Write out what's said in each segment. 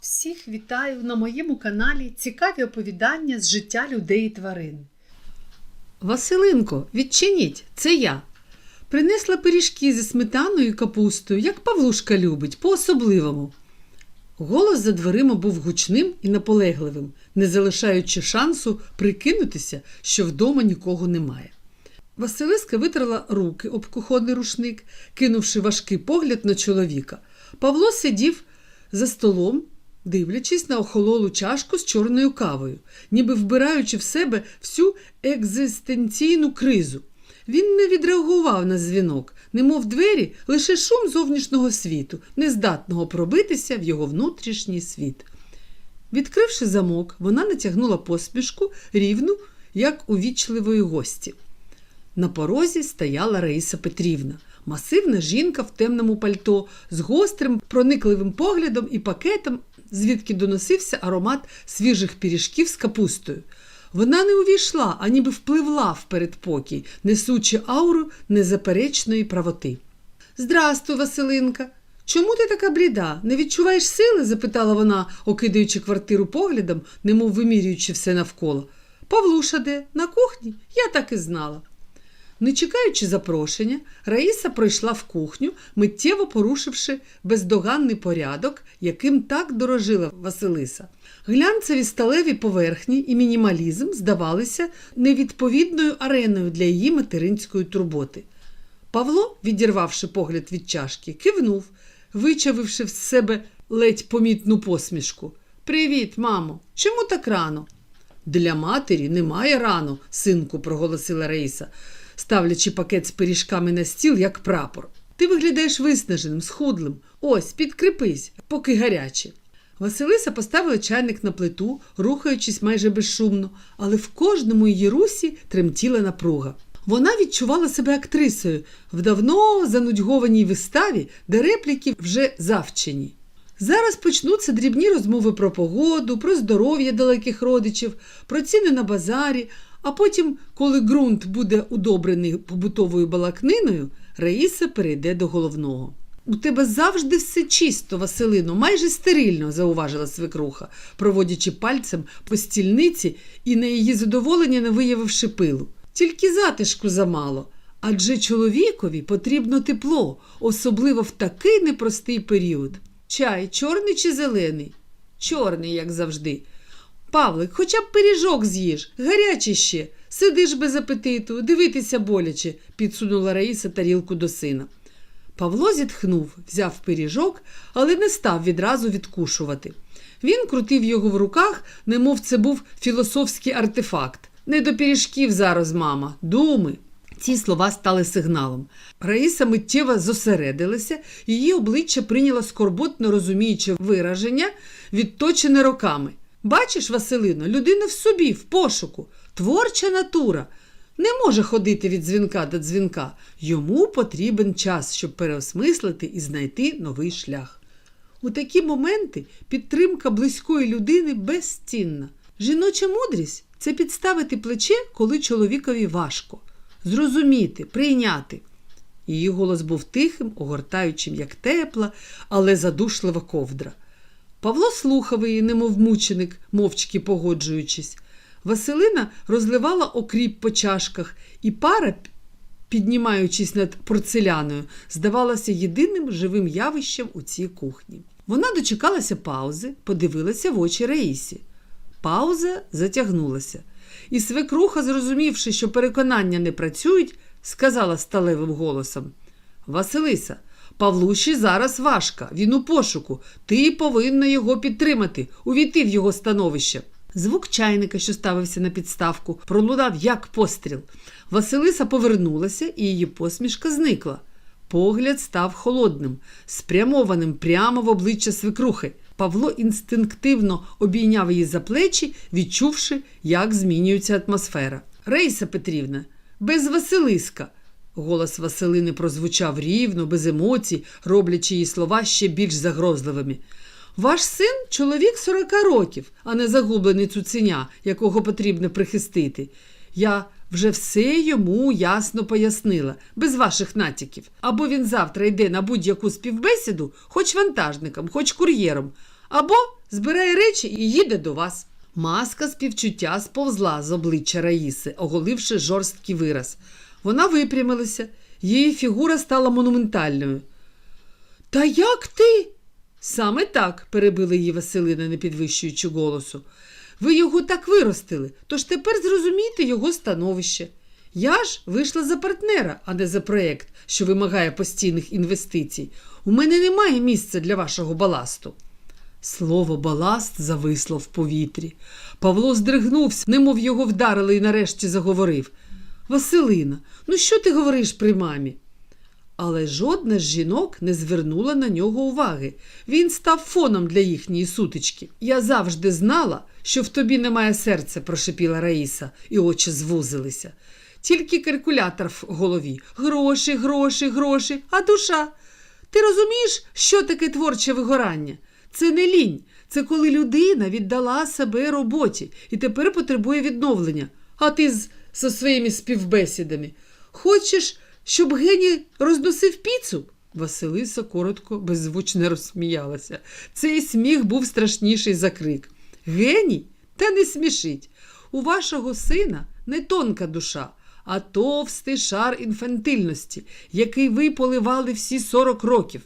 Всіх вітаю на моєму каналі цікаві оповідання з життя людей і тварин. Василинко, відчиніть, це я. Принесла пиріжки зі сметаною і капустою, як Павлушка любить, по-особливому. Голос за дверима був гучним і наполегливим, не залишаючи шансу прикинутися, що вдома нікого немає. Василиска витерла руки об кухонний рушник, кинувши важкий погляд на чоловіка. Павло сидів за столом, дивлячись на охололу чашку з чорною кавою, ніби вбираючи в себе всю екзистенційну кризу. Він не відреагував на дзвінок, немов двері лише шум зовнішнього світу, нездатного пробитися в його внутрішній світ. Відкривши замок, вона натягнула посмішку рівну, як у вічливої гості. На порозі стояла Раїса Петрівна, масивна жінка в темному пальто з гострим, проникливим поглядом і пакетом, звідки доносився аромат свіжих пиріжків з капустою. Вона не увійшла, а ніби впливла в передпокій, несучи ауру незаперечної правоти. Здрастуй, Василинка. Чому ти така бліда? Не відчуваєш сили? запитала вона, окидаючи квартиру поглядом, немов вимірюючи все навколо. Павлуша де? На кухні? Я так і знала. Не чекаючи запрошення, Раїса пройшла в кухню, миттєво порушивши бездоганний порядок, яким так дорожила Василиса. Глянцеві сталеві поверхні і мінімалізм здавалися невідповідною ареною для її материнської турботи. Павло, відірвавши погляд від чашки, кивнув, вичавивши з себе ледь помітну посмішку. Привіт, мамо! Чому так рано? Для матері немає рано, синку, проголосила Раїса, ставлячи пакет з пиріжками на стіл, як прапор. Ти виглядаєш виснаженим, схудлим. Ось, підкріпись, поки гаряче. Василиса поставила чайник на плиту, рухаючись майже безшумно, але в кожному її русі тремтіла напруга. Вона відчувала себе актрисою в давно занудьгованій виставі, де репліки вже завчені. Зараз почнуться дрібні розмови про погоду, про здоров'я далеких родичів, про ціни на базарі, а потім, коли ґрунт буде удобрений побутовою балакниною, Раїса перейде до головного. У тебе завжди все чисто, Василино, майже стерильно, зауважила свекруха, проводячи пальцем по стільниці і на її задоволення не виявивши пилу. Тільки затишку замало. Адже чоловікові потрібно тепло, особливо в такий непростий період. Чай, чорний чи зелений? Чорний, як завжди. Павлик, хоча б пиріжок з'їж, гарячий ще. Сидиш без апетиту, дивитися боляче, підсунула Раїса тарілку до сина. Павло зітхнув, взяв пиріжок, але не став відразу відкушувати. Він крутив його в руках, немов це був філософський артефакт. Не до пиріжків зараз, мама, думи. Ці слова стали сигналом. Раїса миттєво зосередилася, її обличчя прийняло скорботно розуміюче вираження, відточене роками. Бачиш, Василино, людина в собі, в пошуку, творча натура. Не може ходити від дзвінка до дзвінка. Йому потрібен час, щоб переосмислити і знайти новий шлях. У такі моменти підтримка близької людини безцінна. Жіноча мудрість це підставити плече, коли чоловікові важко, зрозуміти, прийняти. Її голос був тихим, огортаючим, як тепла, але задушлива ковдра. Павло слухав її, немов мученик, мовчки погоджуючись. Василина розливала окріп по чашках, і пара, піднімаючись над порцеляною, здавалася єдиним живим явищем у цій кухні. Вона дочекалася паузи, подивилася в очі Раїсі. Пауза затягнулася, і свекруха, зрозумівши, що переконання не працюють, сказала сталевим голосом: Василиса, Павлуші зараз важко, він у пошуку. Ти повинна його підтримати, увійти в його становище. Звук чайника, що ставився на підставку, пролунав як постріл. Василиса повернулася, і її посмішка зникла. Погляд став холодним, спрямованим прямо в обличчя свекрухи. Павло інстинктивно обійняв її за плечі, відчувши, як змінюється атмосфера. Рейса Петрівна, без Василиска. Голос Василини прозвучав рівно, без емоцій, роблячи її слова ще більш загрозливими. Ваш син чоловік 40 років, а не загублений цуценя, якого потрібно прихистити. Я вже все йому ясно пояснила, без ваших натяків. Або він завтра йде на будь-яку співбесіду, хоч вантажником, хоч кур'єром, або збирає речі і їде до вас. Маска співчуття сповзла з обличчя Раїси, оголивши жорсткий вираз. Вона випрямилася, її фігура стала монументальною. Та як ти? Саме так, перебила її Василина, не підвищуючи голосу. Ви його так виростили, тож тепер зрозумійте його становище. Я ж вийшла за партнера, а не за проєкт, що вимагає постійних інвестицій. У мене немає місця для вашого баласту. Слово баласт зависло в повітрі. Павло здригнувся, немов його вдарили і нарешті заговорив. Василина, ну що ти говориш при мамі? Але жодна з жінок не звернула на нього уваги. Він став фоном для їхньої сутички. Я завжди знала, що в тобі немає серця, прошепіла Раїса, і очі звузилися. Тільки калькулятор в голові. Гроші, гроші, гроші, а душа. Ти розумієш, що таке творче вигорання? Це не лінь, це коли людина віддала себе роботі і тепер потребує відновлення. А ти з, зі своїми співбесідами. Хочеш, щоб геній розносив піцу? Василиса коротко, беззвучно розсміялася. Цей сміх був страшніший за крик. Геній? Та не смішить. У вашого сина не тонка душа, а товстий шар інфантильності, який ви поливали всі 40 років.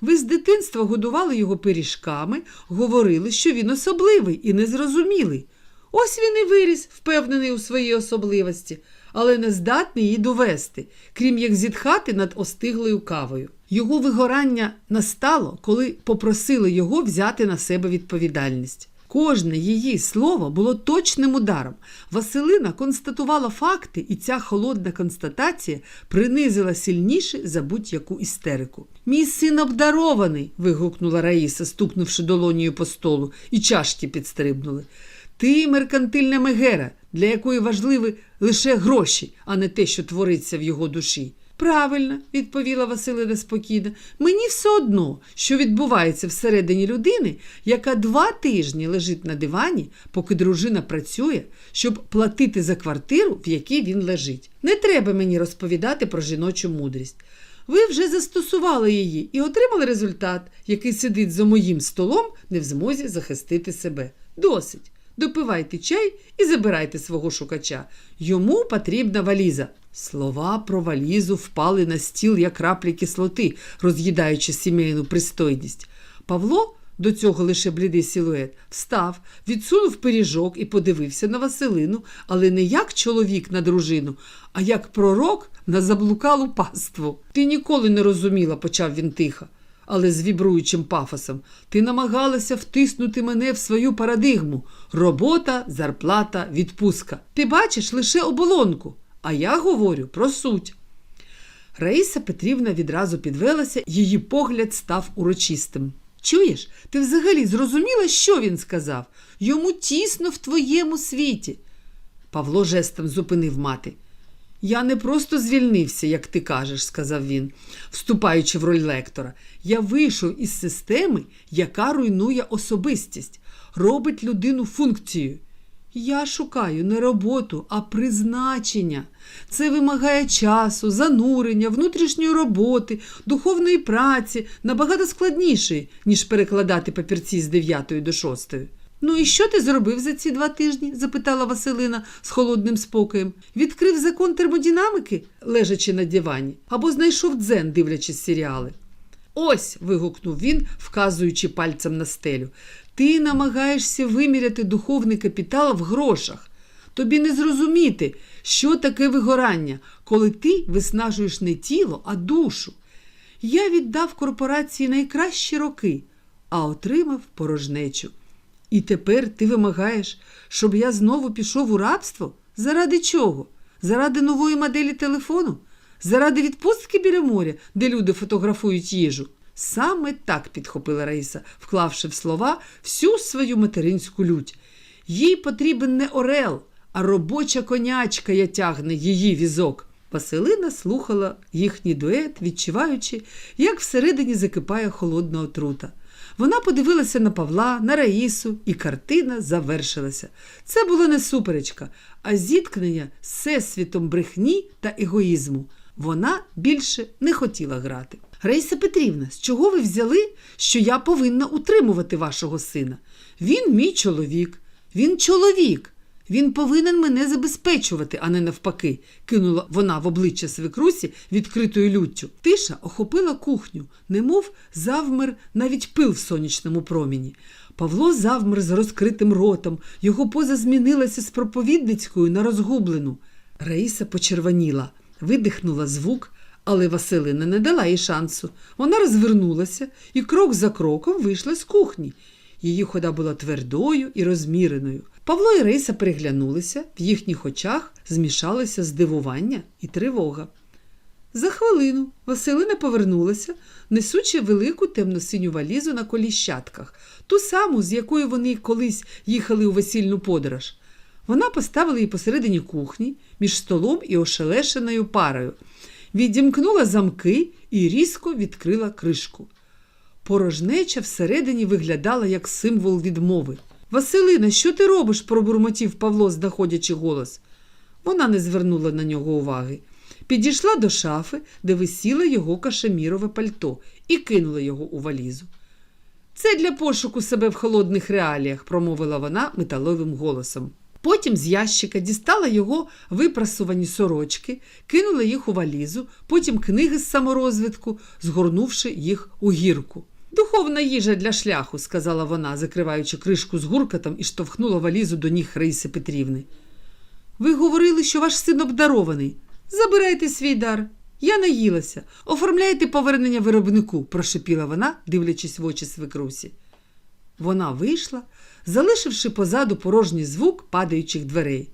Ви з дитинства годували його пиріжками, говорили, що він особливий і незрозумілий. Ось він і виріс, впевнений у своїй особливості, але не здатний її довести, крім як зітхати над остиглою кавою. Його вигорання настало, коли попросили його взяти на себе відповідальність. Кожне її слово було точним ударом. Василина констатувала факти, і ця холодна констатація принизила сильніше за будь-яку істерику. Мій син обдарований. вигукнула Раїса, стукнувши долонію по столу, і чашки підстрибнули. Ти меркантильна мегера, для якої важливі лише гроші, а не те, що твориться в його душі. Правильно, відповіла Василина спокійно. Мені все одно, що відбувається всередині людини, яка два тижні лежить на дивані, поки дружина працює, щоб платити за квартиру, в якій він лежить. Не треба мені розповідати про жіночу мудрість. Ви вже застосували її і отримали результат, який сидить за моїм столом, не в змозі захистити себе. Досить. Допивайте чай і забирайте свого шукача. Йому потрібна валіза. Слова про валізу впали на стіл, як краплі кислоти, роз'їдаючи сімейну пристойність. Павло, до цього лише блідий силует, встав, відсунув пиріжок і подивився на Василину, але не як чоловік на дружину, а як пророк на заблукалу паству. Ти ніколи не розуміла, почав він тихо але з вібруючим пафосом. Ти намагалася втиснути мене в свою парадигму робота, зарплата, відпустка. Ти бачиш лише оболонку, а я говорю про суть. Раїса Петрівна відразу підвелася, її погляд став урочистим. Чуєш, ти взагалі зрозуміла, що він сказав? Йому тісно в твоєму світі. Павло жестом зупинив мати. Я не просто звільнився, як ти кажеш, сказав він, вступаючи в роль лектора. Я вийшов із системи, яка руйнує особистість, робить людину функцією. Я шукаю не роботу, а призначення. Це вимагає часу, занурення, внутрішньої роботи, духовної праці, набагато складнішої, ніж перекладати папірці з 9 до 6. Ну і що ти зробив за ці два тижні? запитала Василина з холодним спокоєм. Відкрив закон термодинамики, лежачи на дивані, або знайшов дзен, дивлячись серіали. Ось. вигукнув він, вказуючи пальцем на стелю. Ти намагаєшся виміряти духовний капітал в грошах. Тобі не зрозуміти, що таке вигорання, коли ти виснажуєш не тіло, а душу. Я віддав корпорації найкращі роки, а отримав порожнечу. І тепер ти вимагаєш, щоб я знову пішов у рабство? Заради чого? Заради нової моделі телефону? Заради відпустки біля моря, де люди фотографують їжу? Саме так підхопила Раїса, вклавши в слова всю свою материнську лють. Їй потрібен не орел, а робоча конячка я тягне її візок. Василина слухала їхній дует, відчуваючи, як всередині закипає холодна отрута. Вона подивилася на Павла, на Раїсу, і картина завершилася. Це була не суперечка, а зіткнення з всесвітом брехні та егоїзму. Вона більше не хотіла грати. Раїса Петрівна, з чого ви взяли, що я повинна утримувати вашого сина? Він мій чоловік. Він чоловік. Він повинен мене забезпечувати, а не навпаки, кинула вона в обличчя свекрусі відкритою люттю. Тиша охопила кухню, немов завмер навіть пил в сонячному проміні. Павло завмер з розкритим ротом, його поза змінилася з проповідницькою на розгублену. Раїса почервоніла, видихнула звук, але Василина не дала їй шансу. Вона розвернулася і крок за кроком вийшла з кухні. Її хода була твердою і розміреною. Павло і Рейса переглянулися, в їхніх очах змішалися здивування і тривога. За хвилину Василина повернулася, несучи велику темно-синю валізу на коліщатках, ту саму, з якою вони колись їхали у весільну подорож. Вона поставила її посередині кухні між столом і ошелешеною парою, відімкнула замки і різко відкрила кришку. Порожнеча всередині виглядала як символ відмови. Василина, що ти робиш? пробурмотів Павло, знаходячи голос. Вона не звернула на нього уваги. Підійшла до шафи, де висіло його кашемірове пальто, і кинула його у валізу. Це для пошуку себе в холодних реаліях, промовила вона металовим голосом. Потім з ящика дістала його випрасувані сорочки, кинула їх у валізу, потім книги з саморозвитку, згорнувши їх у гірку. Духовна їжа для шляху, сказала вона, закриваючи кришку з гуркотом і штовхнула валізу до ніг Раїси Петрівни. Ви говорили, що ваш син обдарований. Забирайте свій дар. Я наїлася. Оформляйте повернення виробнику, прошепіла вона, дивлячись в очі свекрусі. Вона вийшла, залишивши позаду порожній звук падаючих дверей.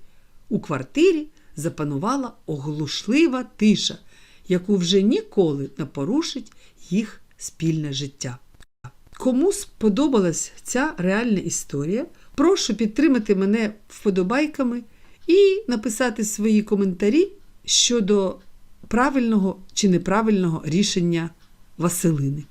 У квартирі запанувала оглушлива тиша, яку вже ніколи не порушить їх спільне життя. Кому сподобалась ця реальна історія, прошу підтримати мене вподобайками і написати свої коментарі щодо правильного чи неправильного рішення Василини.